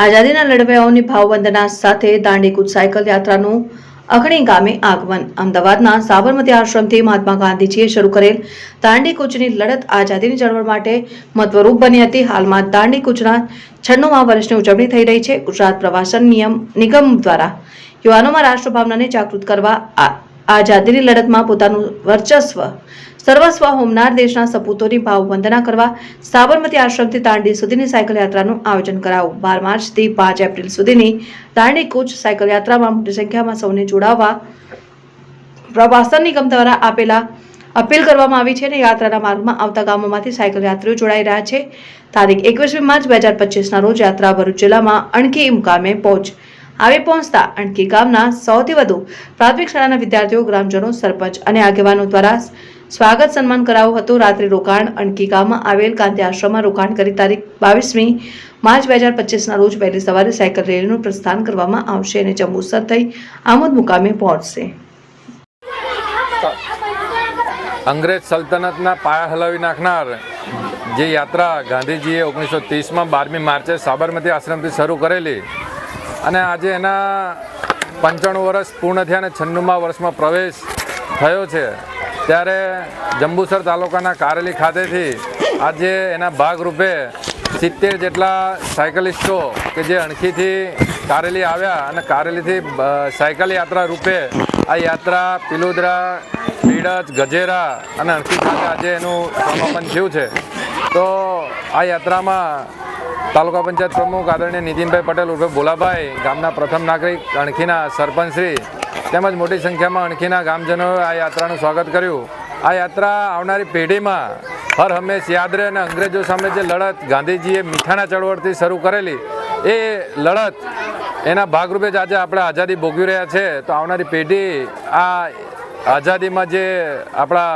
આઝાદીના લડવૈયાઓની ભાવવંદના સાથે દાંડીકૂચ સાયકલ યાત્રાનું અખણી ગામે આગમન. અમદાવાદના સાબરમતી આશ્રમથી મહાત્મા ગાંધીજીએ શરૂ કરેલ દાંડીકૂચની લડત આઝાદીની ચળવળ માટે મહત્વરૂપ બની હતી. હાલમાં દાંડીકૂચના છન્નુમા વર્ષની ઉજવણી થઈ રહી છે. ગુજરાત પ્રવાસન નિયમ નિગમ દ્વારા યુવાનોમાં રાષ્ટ્રભાવનાને જાગૃત કરવા આઝાદીની લડતમાં પોતાનું વર્ચસ્વ, સર્વસ્વ હોમનાર દેશના સપૂતોની ભાવવંદના કરવા સાબરમતી આશ્રમથી તાંડી સુધીની સાયકલ યાત્રાનું આયોજન કરાવું બાર માર્ચથી પાંચ એપ્રિલ સુધીની તાંડી કૂચ સાયકલ યાત્રામાં મોટી સંખ્યામાં સૌને જોડાવવા પ્રવાસન નિગમ દ્વારા આપેલા અપીલ કરવામાં આવી છે અને યાત્રાના માર્ગમાં આવતા ગામોમાંથી સાયકલ યાત્રીઓ જોડાઈ રહ્યા છે. તારીખ એકવીસમી માર્ચ બે હજાર પચીસના રોજ યાત્રા ભરૂચ જિલ્લામાં અણકી મુકામે પહોંચ આવી પહોંચતા અણકી ગામના સૌથી વધુ પ્રાથમિક શાળાના વિદ્યાર્થીઓ, ગ્રામજનો, સરપંચ અને આગેવાનો દ્વારા સ્વાગત સન્માન કરાવ્યું હતું. રાત્રિ રોકાણ અણકી ગામમાં આવેલ ગાંધી આશ્રમમાં રોકાણ કરી તારીખ બાવીસમી માર્ચ બે હજાર પચીસના રોજ વહેલી સવારે સાયકલ રેલીનું પ્રસ્થાન કરવામાં આવશે અને જંબુસર થઈ આમોદ મુકામે પહોંચશે. અંગ્રેજ સલ્તનતના પાયા હલાવી નાખનાર જે યાત્રા ગાંધીજીએ ઓગણીસો ત્રીસમાં બારમી માર્ચે સાબરમતી આશ્રમથી શરૂ કરેલી અને આજે એના પંચાણું વર્ષ પૂર્ણ થયા અને છન્નુમા વર્ષમાં પ્રવેશ થયો છે. ત્યારે જંબુસર તાલુકાના કારેલી ખાતેથી આજે એના ભાગરૂપે સિત્તેર જેટલા સાયકલિસ્ટો કે જે અણખીથી કારેલી આવ્યા અને કારેલીથી સાયકલ યાત્રા રૂપે આ યાત્રા પિલોદરા પીડજ ગજેરા અને અણખી ખાતે આજે એનું સમાપન થયું છે. તો આ યાત્રામાં તાલુકા પંચાયત પ્રમુખ આદરણીય નીતિનભાઈ પટેલ ઉર્ફે ભોલાભાઈ, ગામના પ્રથમ નાગરિક અણખીના સરપંચશ્રી તેમજ મોટી સંખ્યામાં અણખીના ગામજનોએ આ યાત્રાનું સ્વાગત કર્યું. આ યાત્રા આવનારી પેઢીમાં હર હંમેશ યાદ રહે અને અંગ્રેજો સામે જે લડત ગાંધીજીએ મીઠાના ચળવળથી શરૂ કરેલી, એ લડત એના ભાગરૂપે જ આજે આપણે આઝાદી ભોગવી રહ્યા છે. તો આવનારી પેઢી આ આઝાદીમાં જે આપણા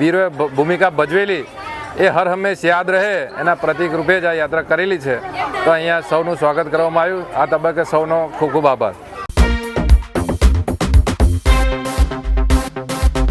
વીરોએ ભૂમિકા ભજવેલી એ હર હંમેશ યાદ રહે, એના પ્રતિક રૂપે જ આ યાત્રા કરેલી છે. તો અહીંયા સૌનું સ્વાગત કરવામાં આવ્યું. આ તબક્કે સૌનો ખૂબ ખૂબ આભાર.